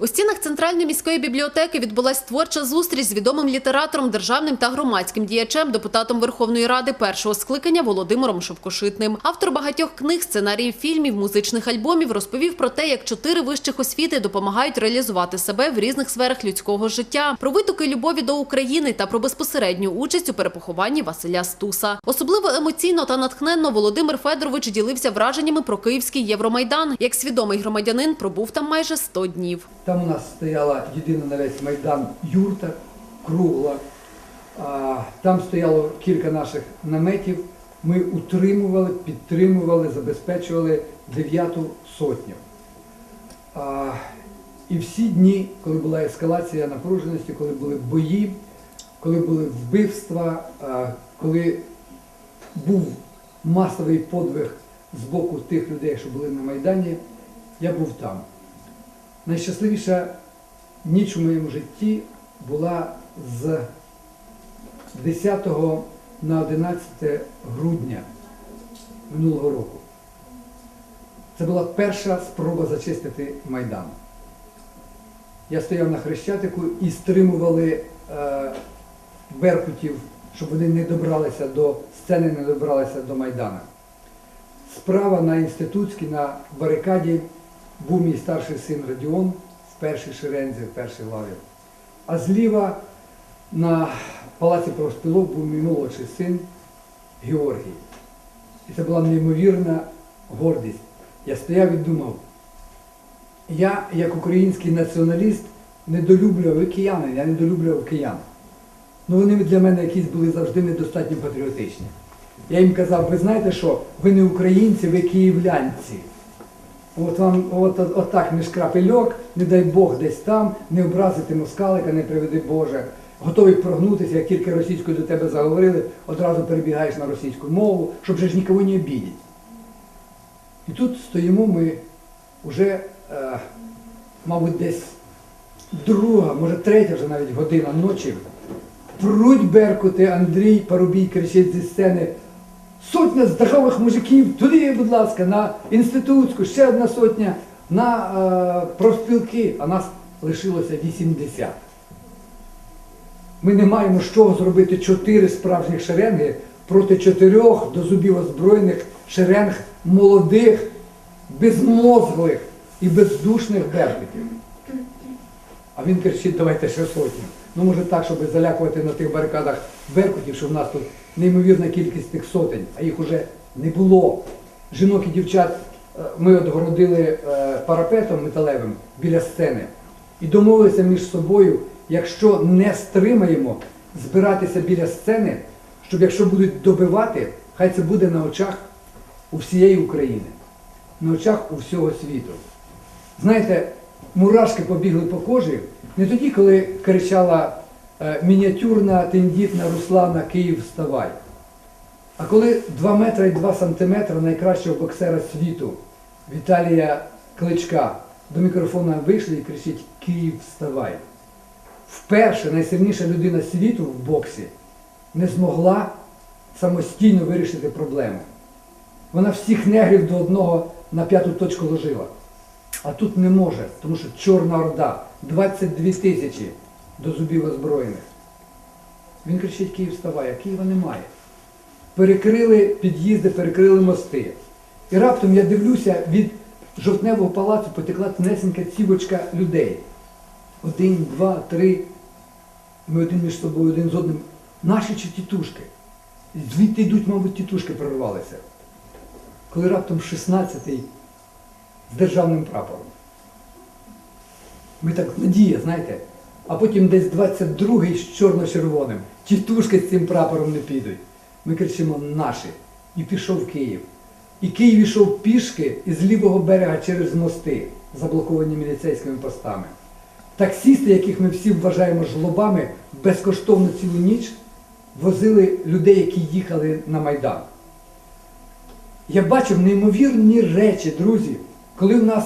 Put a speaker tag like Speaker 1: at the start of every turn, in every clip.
Speaker 1: У стінах центральної міської бібліотеки відбулась творча зустріч з відомим літератором, державним та громадським діячем, депутатом Верховної Ради першого скликання Володимиром Шовкошитним. Автор багатьох книг, сценаріїв фільмів, музичних альбомів розповів про те, як чотири вищих освіти допомагають реалізувати себе в різних сферах людського життя, про витоки любові до України та про безпосередню участь у перепохованні Василя Стуса. Особливо емоційно та натхненно Володимир Федорович ділився враженнями про київський Євромайдан. Як свідомий громадянин пробув там майже 100 днів.
Speaker 2: Там у нас стояла єдина на весь майдан юрта, кругла. Там стояло кілька наших наметів. Ми утримували, підтримували, забезпечували дев'яту сотню. І всі дні, коли була ескалація напруженості, коли були бої, коли були вбивства, коли був масовий подвиг з боку тих людей, що були на Майдані, я був там. Найщасливіша ніч у моєму житті була з 10 на 11 грудня минулого року. Це була перша спроба зачистити Майдан. Я стояв на Хрещатику і стримували е, беркутів, щоб вони не добралися до сцени, не добралися до Майдана. Справа на інститутській, на барикаді був мій старший син Радіон в першій шерензі, в першій лаві. А зліва на палаці профспілок був мій молодший син Георгій. І це була неймовірна гордість. Я стояв і думав, я, як український націоналіст, недолюблював і кияни, я недолюблював киян. Ну вони для мене якісь були завжди недостатньо патріотичні. Я їм казав, ви знаєте що, ви не українці, ви київлянці. От вам от, от, от між крапельок, не дай Бог десь там, не образити москалика, не приведи Боже. Готовий прогнутися, як тільки російською до тебе заговорили, одразу перебігаєш на російську мову, щоб же ж нікого не обідати. І тут стоїмо ми вже, е, мабуть, десь друга, може третя вже навіть година ночі. Пруть беркути, Андрій Парубій кричить зі сцени. Сотня здорових мужиків, туди, будь ласка, на інститутську, ще одна сотня, на е, профспілки, а нас лишилося 80. Ми не маємо з чого зробити чотири справжніх шеренги проти чотирьох до зубів озброєних шеренг молодих, безмозглих і бездушних беркутів. А він кричить, давайте ще сотню. Ну, може так, щоб залякувати на тих барикадах беркутів, що в нас тут неймовірна кількість тих сотень, а їх уже не було. Жінок і дівчат е, ми отгородили е, парапетом металевим біля сцени і домовилися між собою, якщо не стримаємо збиратися біля сцени, щоб якщо будуть добивати, хай це буде на очах у всієї України, на очах у всього світу. Знаєте, мурашки побігли по кожі не тоді, коли кричала мініатюрна тендітна Руслана Київ вставай. А коли 2 метри і 2 сантиметри найкращого боксера світу Віталія Кличка до мікрофона вийшли і кричить Київ вставай. Вперше найсильніша людина світу в боксі не змогла самостійно вирішити проблему. Вона всіх негрів до одного на п'яту точку ложила. А тут не може, тому що Чорна Орда, 22 тисячі до зубів озброєних. Він кричить, Київ вставай, Києва немає. Перекрили під'їзди, перекрили мости. І раптом я дивлюся, від жовтневого палацу потекла тонесенька цівочка людей. Один, два, три. Ми один між собою, один з одним. Наші чи тітушки. Звідти йдуть, мабуть, тітушки прорвалися. Коли раптом 16-й з державним прапором. Ми так надія, знаєте, а потім десь 22-й з чорно-червоним. Тітушки з цим прапором не підуть. Ми кричимо наші. І пішов Київ. І Київ йшов пішки із лівого берега через мости, заблоковані міліцейськими постами. Таксісти, яких ми всі вважаємо жлобами, безкоштовно цілу ніч возили людей, які їхали на Майдан. Я бачив неймовірні речі, друзі, коли в нас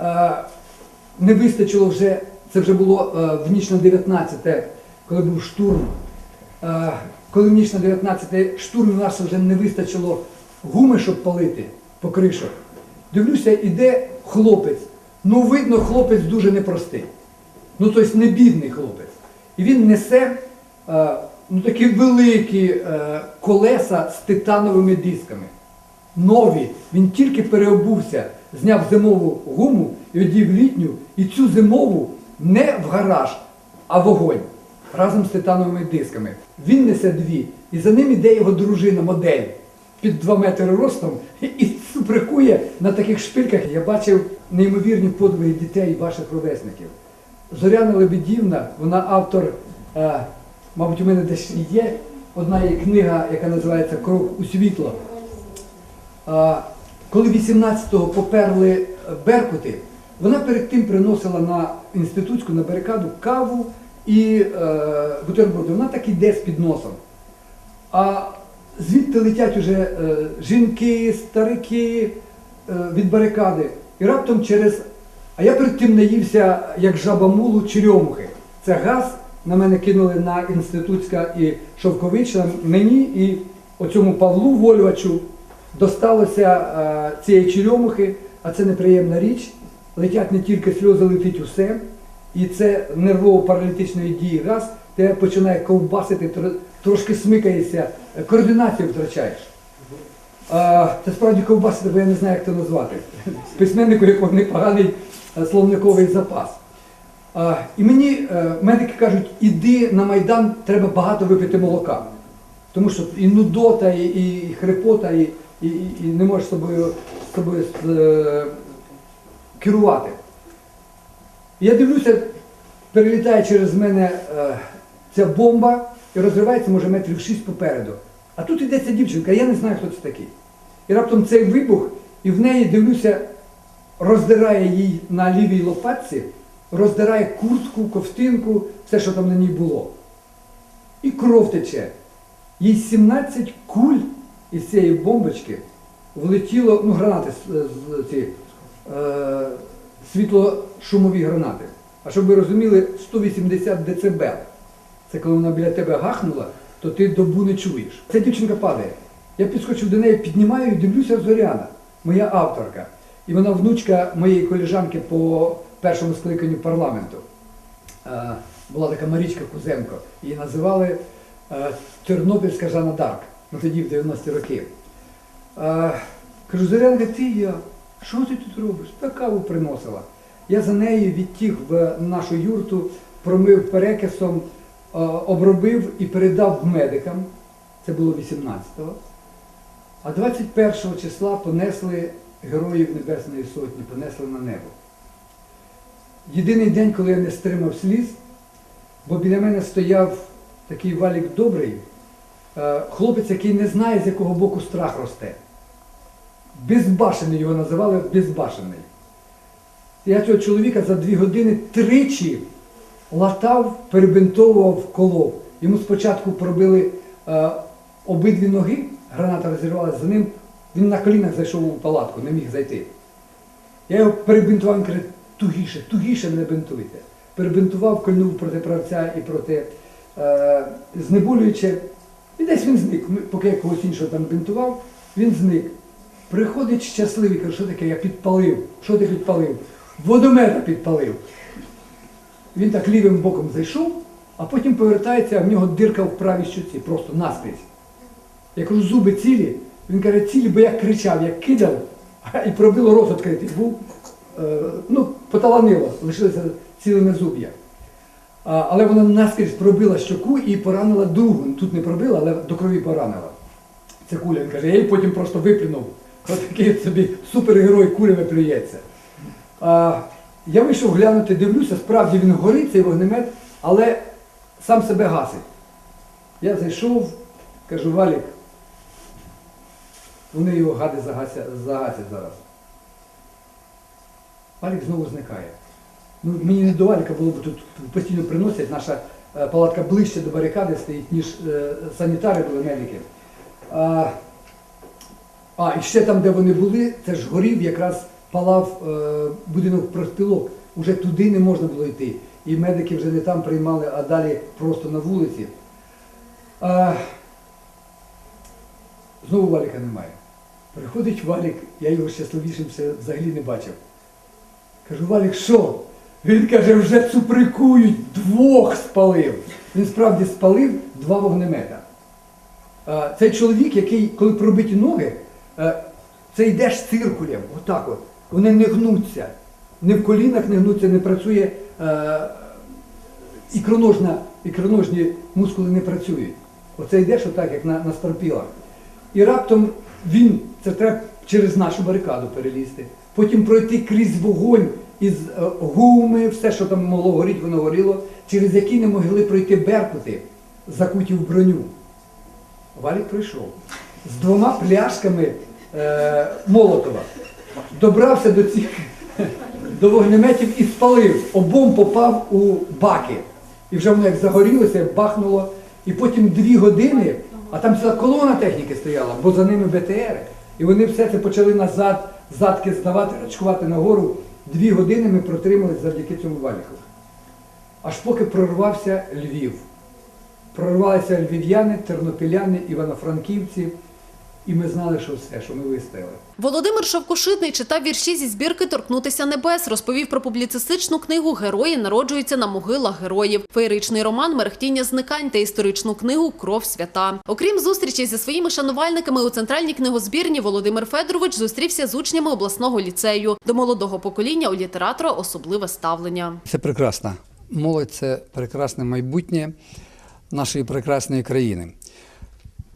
Speaker 2: е, не вистачило вже, це вже було е, в ніч на 19, коли був штурм. Е, коли в ніч на 19 штурм у нас вже не вистачило гуми, щоб палити по кришах. Дивлюся, іде хлопець Ну, видно, хлопець дуже непростий. Ну, тобто не бідний хлопець. І він несе е, ну, такі великі колеса з титановими дисками. Нові. Він тільки переобувся, зняв зимову гуму і одів літню, і цю зимову не в гараж, а вогонь разом з титановими дисками. Він несе дві, і за ним іде його дружина, модель під 2 метри ростом і суприкує на таких шпильках. Я бачив неймовірні подвиги дітей ваших ровесників. Зоряна Лебедівна, вона автор, е, мабуть, у мене десь є одна є книга, яка називається Крок у світло. А, коли 18-го поперли е, Беркути, вона перед тим приносила на інститутську на барикаду каву і е, бутерброди. Вона так іде з підносом. А звідти летять уже е, жінки, старики е, від барикади. І раптом через. А я перед тим наївся, як жаба мулу, черемухи. Це газ на мене кинули на інститутська і Шовковична. Мені і оцьому Павлу Вольвачу досталося е, цієї черемухи, а це неприємна річ. Летять не тільки сльози, летить усе. І це нервово-паралітичної дії газ, тебе починає ковбасити, трошки смикаєшся, е, координацію втрачаєш. Це справді ковбасити, бо я не знаю, як це назвати. Письменнику, якого непоганий е, словниковий запас. А, і мені е, медики кажуть, іди на Майдан, треба багато випити молока. Тому що і нудота, і, і хрипота, і, і, і не можеш собою, собою е, керувати. Я дивлюся, перелітає через мене е, ця бомба і розривається, може, метрів 6 попереду. А тут йде ця дівчинка, я не знаю, хто це такий. І раптом цей вибух, і в неї дивлюся, роздирає їй на лівій лопатці, роздирає куртку, ковтинку, все, що там на ній було. І кров тече. Їй 17 куль із цієї бомбочки влетіло, ну, гранати з, з ці, е, світло-шумові гранати. А щоб ви розуміли, 180 децибел. Це коли вона біля тебе гахнула, то ти добу не чуєш. Ця дівчинка падає. Я підскочив до неї, піднімаю і дивлюся Зоряна, моя авторка. І вона внучка моєї коліжанки по першому скликанню парламенту. Е, Була така Марічка Кузенко. Її називали е, Тернопільська Жанна Дарк. Ну тоді в 90-ті роки. Е, Кажу, Зорянка, ти я. Що ти тут робиш? Та каву приносила. Я за нею відтіг в нашу юрту, промив перекисом, е, обробив і передав медикам. Це було 18-го. А 21 числа понесли Героїв Небесної Сотні, понесли на небо. Єдиний день, коли я не стримав сліз, бо біля мене стояв такий валік добрий, е, хлопець, який не знає, з якого боку страх росте. Безбашений його називали безбашений. Я цього чоловіка за дві години тричі латав, перебинтовував, колов. Йому спочатку пробили е, обидві ноги, граната розірвалася за ним, він на колінах зайшов у палатку, не міг зайти. Я його перебинтував, він каже, тугіше, тугіше мене бинтуйте. Перебинтував, кольнув проти правця і проти е, знеболюючи. І десь він зник. Поки я когось іншого там бинтував, він зник. Приходить щасливий, каже, що таке? Я підпалив. Що ти підпалив? Водомета підпалив. Він так лівим боком зайшов, а потім повертається, а в нього дирка в правій щоці, просто наскрізь. Я кажу, зуби цілі. Він каже, цілі, бо я кричав, я кидав, і пробило рот відкритий. Був, е, ну, поталанило, лишилися цілими зуб'я. Але вона наскрізь пробила щоку і поранила другу. Тут не пробила, але до крові поранила. Це куля. Він каже, я її потім просто виплюнув. Ось такий собі супергерой кулями плюється. А, я вийшов глянути, дивлюся, справді він горить, цей вогнемет, але сам себе гасить. Я зайшов, кажу, Валік, вони його гади загасять, загасять зараз. Валік знову зникає. Ну, мені не до Валіка було, бо тут постійно приносять, наша е, палатка ближче до барикади стоїть, ніж е, санітари були медики. А, і ще там, де вони були, це ж горів, якраз палав е, будинок профспілок. Уже туди не можна було йти. І медики вже не там приймали, а далі просто на вулиці. А, знову Валіка немає. Приходить Валік, я його щасливішим взагалі не бачив. Кажу, Валік, що? Він каже, вже цуприкують, двох спалив. Він справді спалив два вогнемета. Цей чоловік, який, коли пробиті ноги, це йдеш циркулем, отак от. Вони не гнуться. Не в колінах не гнуться, не працює е, ікроножна, ікроножні мускули не працюють. Оце йдеш отак, як на, на старпілах. І раптом він, це треба через нашу барикаду перелізти. Потім пройти крізь вогонь із е, гуми, все, що там могло горіти, воно горіло, через які не могли пройти беркути, закуті в броню. Валік прийшов з двома пляшками е, Молотова. Добрався до цих до вогнеметів і спалив. Обом попав у баки. І вже воно як загорілося, бахнуло. І потім дві години, а там ціла колона техніки стояла, бо за ними БТРи. І вони все це почали назад, задки здавати, рачкувати нагору. Дві години ми протримались завдяки цьому валіку. Аж поки прорвався Львів. Прорвалися львів'яни, тернопіляни, івано-франківці, і ми знали, що все, що ми вистояли.
Speaker 1: Володимир Шовкошитний читав вірші зі збірки Торкнутися небес. Розповів про публіцистичну книгу Герої народжуються на могилах героїв, феєричний роман Мерехтіння зникань та історичну книгу Кров свята. Окрім зустрічей зі своїми шанувальниками у центральній книгозбірні, Володимир Федорович зустрівся з учнями обласного ліцею. До молодого покоління у літератора особливе ставлення.
Speaker 3: Це прекрасно. Молодь це прекрасне майбутнє нашої прекрасної країни.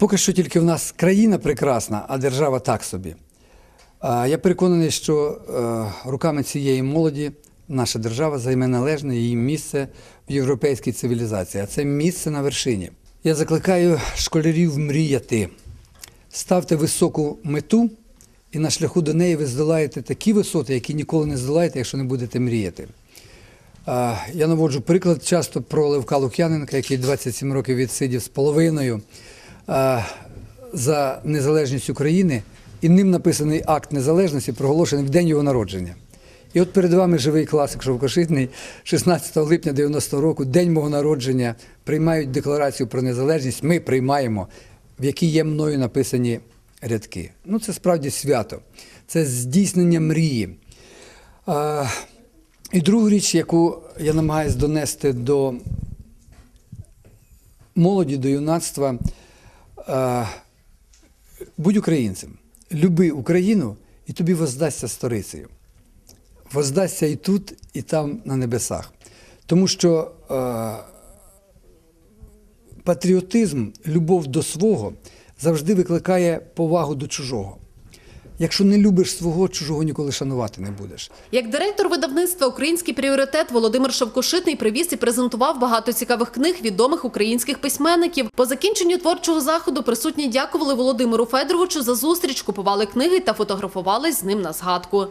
Speaker 3: Поки що тільки в нас країна прекрасна, а держава так собі. Я переконаний, що е, руками цієї молоді наша держава займе належне її місце в європейській цивілізації, а це місце на вершині. Я закликаю школярів мріяти. Ставте високу мету, і на шляху до неї ви здолаєте такі висоти, які ніколи не здолаєте, якщо не будете мріяти. Я наводжу приклад часто про Левка Лук'яненка, який 27 років відсидів з половиною за незалежність України, і ним написаний акт незалежності, проголошений в день його народження. І от перед вами живий класик Шовкошитний, 16 липня 90 року, день мого народження, приймають декларацію про незалежність. Ми приймаємо, в якій є мною написані рядки. Ну, це справді свято, це здійснення мрії. А, і другу річ, яку я намагаюся донести до молоді, до юнацтва, е, будь українцем, люби Україну, і тобі воздасться сторицею. Воздасться і тут, і там, на небесах. Тому що патріотизм, любов до свого завжди викликає повагу до чужого. Якщо не любиш свого, чужого ніколи шанувати не будеш.
Speaker 1: Як директор видавництва Український пріоритет Володимир Шовкошитний привіз і презентував багато цікавих книг відомих українських письменників. По закінченню творчого заходу присутні дякували Володимиру Федоровичу за зустріч, купували книги та фотографувались з ним на згадку.